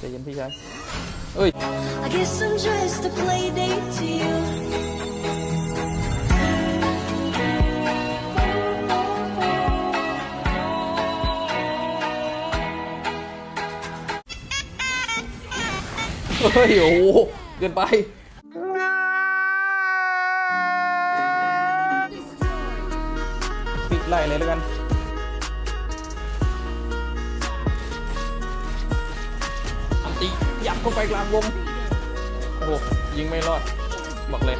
ใจเย็นพี่ชายเอ้ย I guess I'm just a play date to you. เฮ้ยโอ้โหเกินไปปิดไล่เลยแล้วกัน เข้าไปกลางวงโอ้โหยิงไม่รอด บอกเลย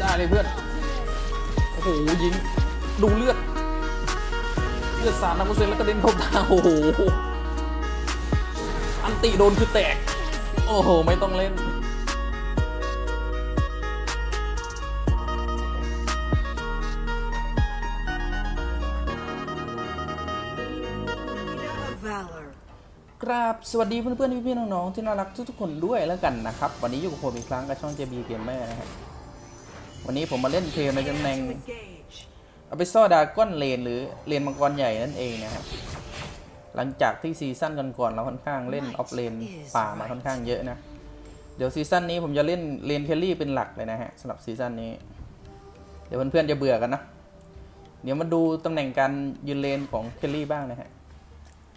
ได้เลยเพื่อน โอ้โห ยิง ดูเลือด เลือดสาดน้ำเปอร์เซ็นแล้วก็เด็นเข้าตา โอ้โห อันติโดนคือแตก โอ้โห ไม่ต้องเล่น กราบสวัสดีเพื่อนๆพี่ๆน้องๆที่น่ารักทุกๆคนด้วยแล้วกันนะครับ วันนี้อยู่กับผมอีกครั้งกับช่อง JB Gamer นะครับวันนี้ผมมาเล่นเกมในตำแหน่งเอ p ิ s ซ d ดากอนเลนหรือเลนมังกรใหญ่นั่นเองนะครับหลังจากที่ซีซั่นก่อนๆเราค่อนข้างเล่นออฟเลนป่ามาค่อนข้างเยอะนะ เดี๋ยวซีซั่นนี้ผมจะเล่นเลนเคลลี่เป็นหลักเลยนะฮะสำหรับซีซั่นนี้ เดี๋ยวเพื่อนๆจะเบื่อกันนะเดี๋ยวมาดูตำแหน่งการยืนเลนของเคลลี่บ้างนะฮะ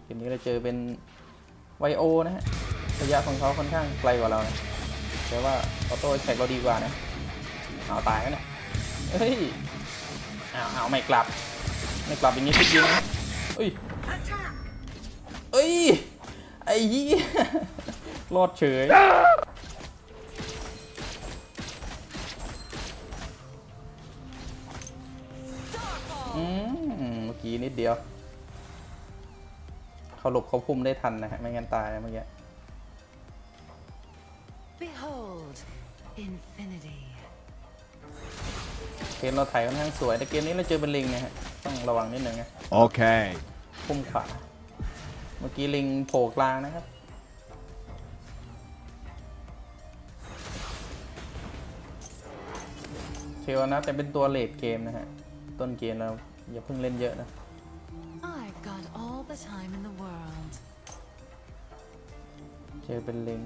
เกมนี้เราเจอเป็น ไวโอนะฮะระยะของเขาค่อนข้างไกลกว่าเรานะแต่ว่าออโต้แท็กเราดีกว่านะเอาตายแล้วเนี่ยเฮ้ยอ้าวอ้าวไม่กลับ ไม่กลับอย่างนี้คิดยิงนะเอ้ยเอ้ยไอ้ยี่รอดเฉยอืมเมื่อกี้นิดเดียว เขาหลบเขาพุ่มได้ทันนะฮะไม่งั้นตายนะเมื่อกี้ Behold, infinity. เกมเราถ่ายค่อนข้างสวยแต่เกมนี้เราเจอเป็นลิงนะฮะต้องระวังนิดนึงนะ Okay. พุ่มขวาเมื่อกี้ลิงโผล่กลางนะครับ เทลนะแต่เป็นตัวเลดเกมนะฮะ ต้นเกมเราอย่าเพิ่งเล่นเยอะนะ I've got all the time in the world. เจอเป็นเลง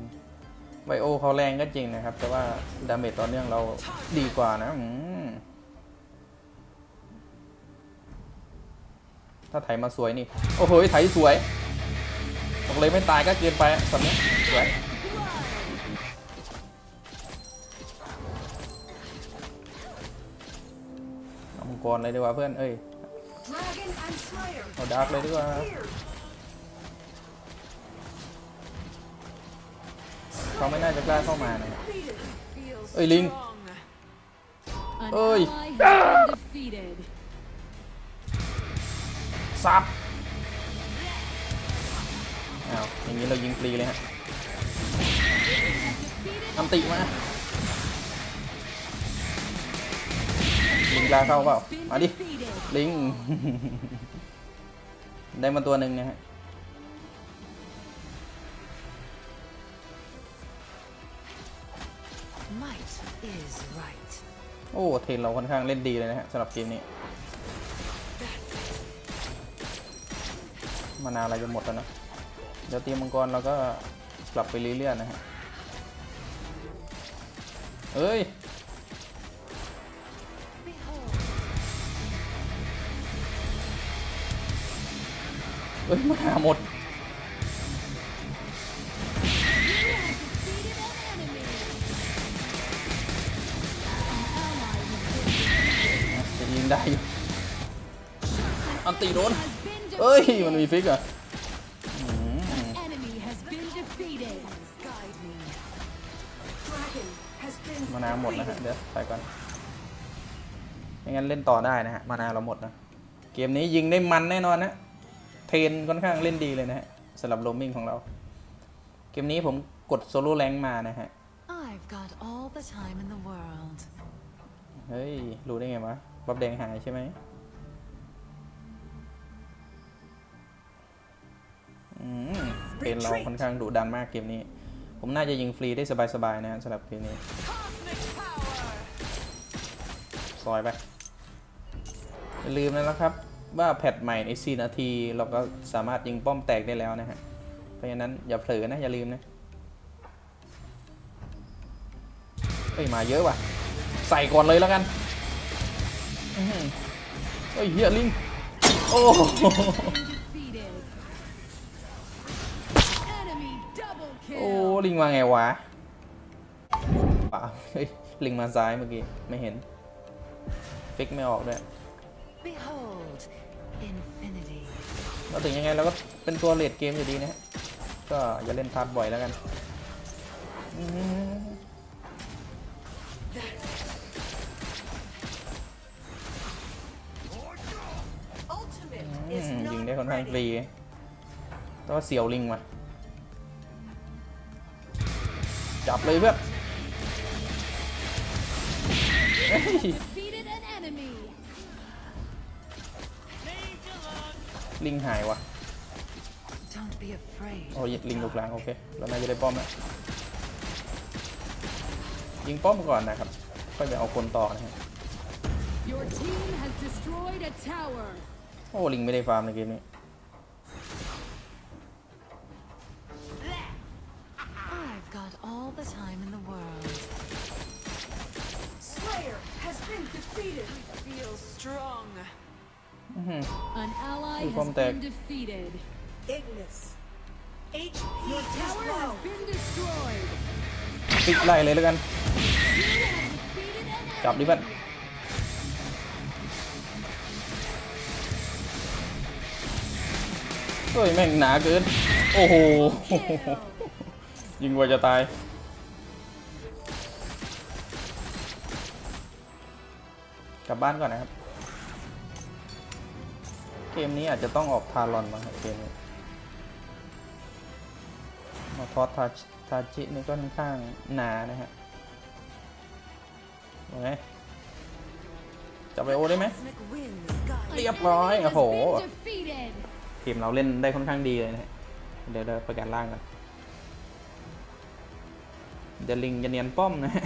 ไวโอเขาแรงก็จริงนะครับ แต่ว่าดาเมจต่อเนื่องเราดีกว่านะถ้าไถมาสวยนี่ โอ้โหไถสวยบอกเลยไม่ตายก็เกินไปตอนนี้สวยเอามังกรเลยดีกว่าเพื่อน เอ้ยเอาดาร์กเลยดีกว่า เขาไม่น่าจะกล้าเข้ามานะครับเอ้ยลิง An Ôi. ally has been defeated. ซับอ้าวอย่างนี้เรายิงฟรีเลยฮะอันติมาลิงกล้าเข้าเปล่า Been มาดิ defeated. ลิง ได้มาตัวหนึ่งนะฮะ โอ้เทนเราค่อนข้างเล่นดีเลยนะฮะสำหรับเกมนี้ มานาอะไรจะหมดแล้วนะ เดี๋ยวตีมังกรเราก็กลับไปเรื่อยๆนะฮะ เอ้ยเอ้ยมาหาหมด เอ้ย defeated. มันมีฟิกเหรอะอืม Enemy has been defeated. guide me. Dragon has been มานาหมดนะฮะ เดี๋ยวไปก่อน ไม่งั้นเล่นต่อได้นะฮะ มานาเราหมดนะ เกมนี้ยิงได้มันแน่นอนนะ เทรนค่อนข้างเล่นดีเลยนะฮะสำหรับโรมมิ่งของเรา เกมนี้ผมกดโซโล่แรงมานะฮะ I've got all the time in the world. เฮ้ย รู้ได้ไงวะบับแดงหายใช่ไหม เป็นเราค่อนข้างดุดันมากเกมนี้ ผมน่าจะยิงฟรีได้สบายๆนะสำหรับเกมนี้ ซอยไปอย่าลืมนะครับว่าแพทใหม่ใน 4 นาที เราก็สามารถยิงป้อมแตกได้แล้วนะฮะ เพราะฉะนั้นอย่าเผลอนะ อย่าลืมนะเฮ้ยมาเยอะว่ะ ใส่ก่อนเลยแล้วกันเฮ้ยเฮียลิง โอ้ โอ้ kill. ลิงมาไงวะป่าเฮ้ยลิงมาซ้ายเมื่อกี้ ไม่เห็น ฟิกไม่ออกด้วย Behold, infinity. เราถึงยังไงเราก็เป็นตัวเลดเกมอยู่ดีนะฮะ ก็อย่าเล่นพาร์ทบ่อยแล้วกันอืม Ultimate อื is มยิง not ได้ค่อนข้างฟ ready. รีแต่ว่าเสียวลิงมา จับเลยเพื่อนเฮ้ย Defeated an enemy. ลิงหายวะ Don't be afraid. โอ้ยลิงตรงกลางโอเคเราน่าจะได้ป้อมแล้วยิงป้อมก่อนนะครับค่อยไปเอาคนต่อนะฮะ Your team has destroyed a tower. โอ้ลิงไม่ได้ฟาร์มในเกมนี้ all the time in the world. Slayer has been defeated. Feel strong. อื้อหือ An ally Ui, has bom tẹt. been defeated. Ignis. HP Your is tower low. has been destroyed. ปิดไล่เลยแล้วกัน You have defeated an จับดิ enemy. เพื่อนเฮ้ยแม่งหนาเกิน โอ้โห Kill. ยิงกว่าจะตาย กลับบ้านก่อนนะครับ เกมนี้อาจจะต้องออกทารอนมาครับเกมนี้มาทอสทาทาจินี่ก็ค่อนข้างหนานะฮะโอเคจับไอโอได้ไหมเรียบร้อย โอ้โหทีมเราเล่นได้ค่อนข้างดีเลยนะฮะเดี๋ยวเราประกันล่างกัน เดี๋ยวลิงจะเนียนป้อมนะฮะ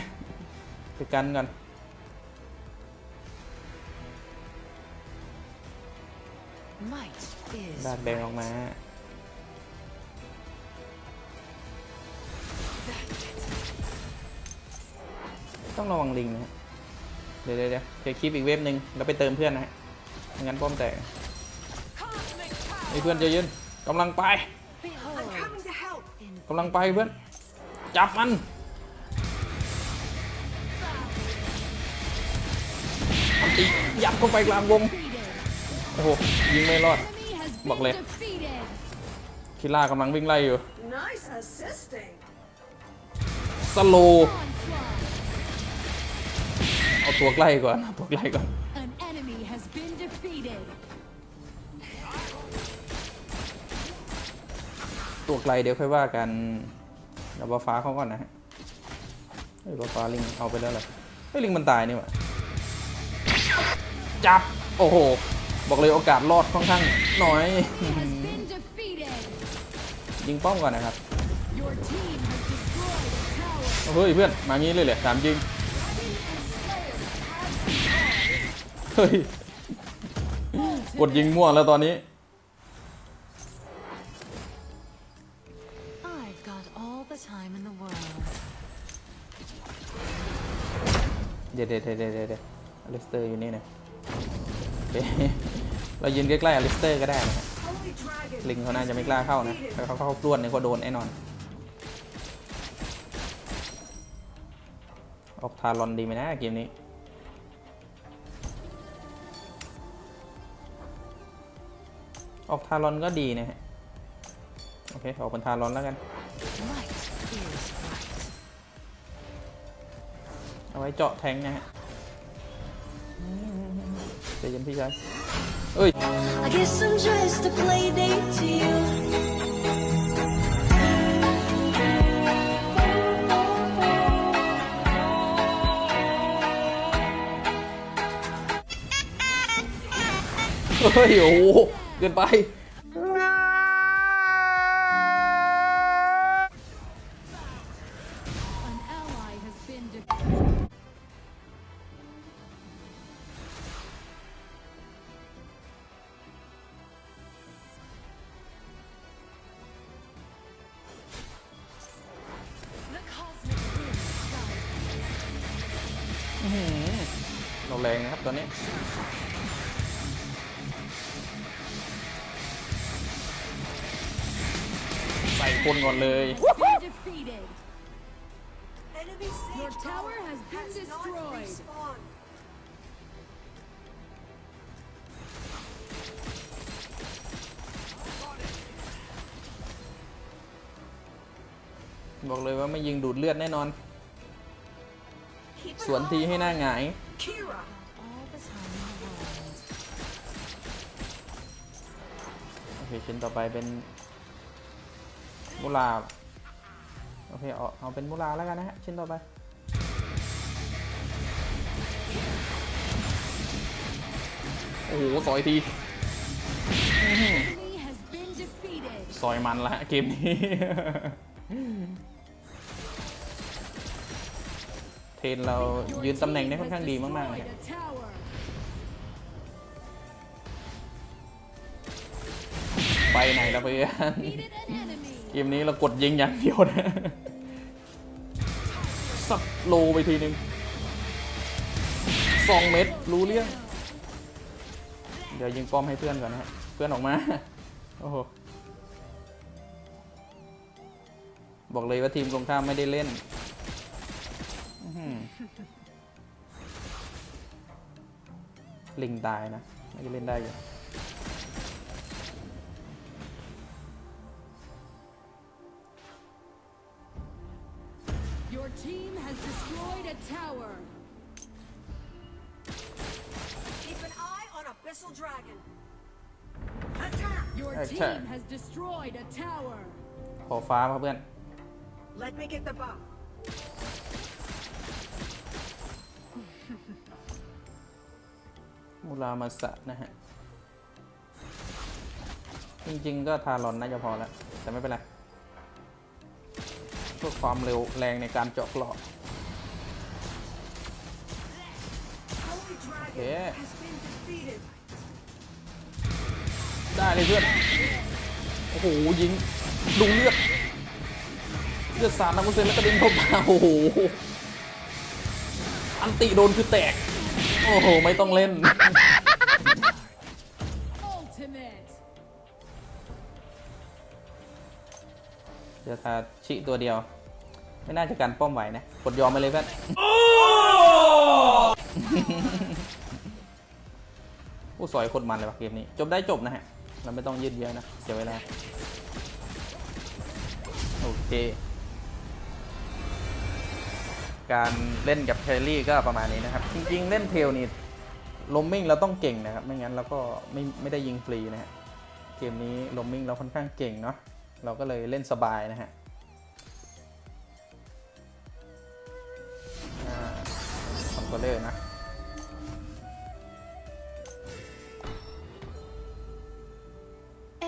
ไปกันก่อน Might is ดาดแบงออกมาต้องระวังลิงนะฮะเดี๋ยวเดี๋ยวเดี๋ยวเดี๋ยวคลิปอีกเว็บหนึ่งแล้วไปเติมเพื่อนนะฮะไม่งั้นป้อมแตก Cosmic power. ไอ้เพื่อนใจเย็นกำลังไป Behold, I'm coming to help. กำลังไปเพื่อน จับมัน ยับเข้าไปกลางวง Defeated. โอ้โห ยิงไม่รอด Enemy has Bật been lên. defeated. คิล่ากำลังวิ่งไล่อยู่ Nice assisting. สโล Onslaught. เอาตัวใกล้ก่อนเอาตัวใกล้ก่อน An enemy has been defeated. ตัวไกลเดี๋ยวค่อยว่ากันเดี๋ยวบาฟ้าเขาก่อนนะฮะเฮ้ยบาฟ้าลิงเอาไปแล้วเหรอเฮ้ยลิงมันตายนี่หว่า จับ โอ้โห บอกเลยโอกาสรอดค่อนข้างน้อย Has been defeated. ยิงป้อมก่อนนะครับ Your team has destroyed a tower. เฮ้ยเพื่อน มางี้เลยเหรอถามจริง เฮ้ย กดยิงมั่วแล้วตอนนี้ I've got all the time in the world. เดี๋ยวเดี๋ยวเดี๋ยวเดี๋ยวเดี๋ยวอลิสเตอร์อยู่นี่นะโอ เรายืนใกล้ๆอลิสเตอร์ก็ได้นะลิงเขาน่าจะไม่กล้าเข้านะถ้าเขาเข้าปล้วนเนี่ยเขาโดนแน่นอน ออกทารอนดีไหมนะเกมนี้ออกทารอนก็ดีนะฮะ โอเค ออกเป็นทารอนแล้วกัน เอาไว้เจาะแทงนะฮะ ใจเย็นพี่ชายเอ้ย I guess I'm just a play date to you. เฮ้ย โอ้โหเกินไป เราแรงนะครับตอนนี้ใส่คนก่อนเลย Been defeated. Enemy siege Your tower has been not destroyed. respawned. บอกเลยว่าไม่ยิงดูดเลือดแน่นอน Keep it สวนทีให้หน้า on. หงาย Kira. All the time in the world. โอเคชิ้นต่อไปเป็นมุลาโอเคเอาเอาเป็นมุลาแล้วกันนะฮะชิ้นต่อไปโอ้โหซอยที Enemy has been defeated. ซอยมันละฮะเกมนี้ นเรา Your ยืนตำแหน่ง team ได้ค่อน has ข้างดีมากๆเลย destroyed a tower. ไปไหนละเพื่อน Defeated an enemy. เกมนี้เรากดยิงอย่างเดียวนะสับโลไปทีนึงสองเม็ดรู้เรื่อง เดี๋ยวยิงป้อมให้เพื่อนก่อนนะฮะ เพื่อนออกมา โอ้โห บอกเลยว่าทีมตรงข้ามไม่ได้เล่นอื้อหือ ลิงตายนะไม่ได้เล่นได้อยู่ Your team has destroyed a tower. Keep an eye on Abyssal Dragon. Attack. Your Attack. team has destroyed a tower. ขอฟ้ามาเพื่อน Let me get the buff. มูรามาสะนะฮะ จริงๆ ก็ทารอนน่าจะพอแล้ว แต่ไม่เป็นไรเพื่อความเร็วแรงในการเจาะกราะ Holy Dragon Yeah. has been defeated. ได้เลยเพื่อน โอ้โห ยิงดูเลือด เลือดสาดน้ำมันเซนแล้วกระเด็นเข้ามาโอ้โห อันติโดนคือแตก โอ้โห ไม่ต้องเล่น Ultimate. เดี๋ยวทาชิตัวเดียว ไม่น่าจะการป้อมไหวนะกดยอมไปเลยเพื่อนผู้สอยโคนมันเลยว่ะเกมนี้ จบได้จบนะฮะ เราไม่ต้องยืดเยอะนะ เสียเวลา โอเค การเล่นกับเทลลี่ก็ประมาณนี้นะครับ จริง ๆ เล่นเทลนี่ลมมิ่งเราต้องเก่งนะครับ ไม่งั้นเราก็ไม่ไม่ได้ยิงฟรีนะฮะเกมนี้ลมมิ่งเราค่อนข้างเก่งเนาะเราก็เลยเล่นสบายนะฮะคอนโทรลเลอร์นะ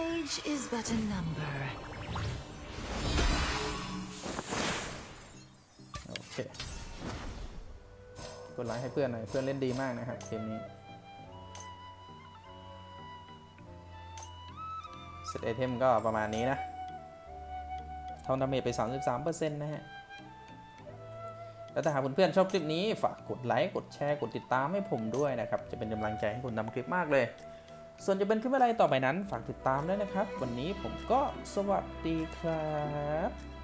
Age is but a number. โอเคก ดไลค์ให้เพื่อนหน่อยเพื่อนเล่นดีมากนะครับเกมนี้เซตไอเทมก็ประมาณนี้นะทำดาเมจไป 33%นะฮะแล้วถ้าหากเพื่อนๆชอบคลิปนี้ ฝากกดไลค์กดแชร์กดติดตามให้ผมด้วยนะครับ จะเป็นกำลังใจให้คุณทำคลิปมากเลย ส่วนจะเป็นคลิปอะไรต่อไปนั้น ฝากติดตามด้วยนะครับ วันนี้ผมก็สวัสดีครับ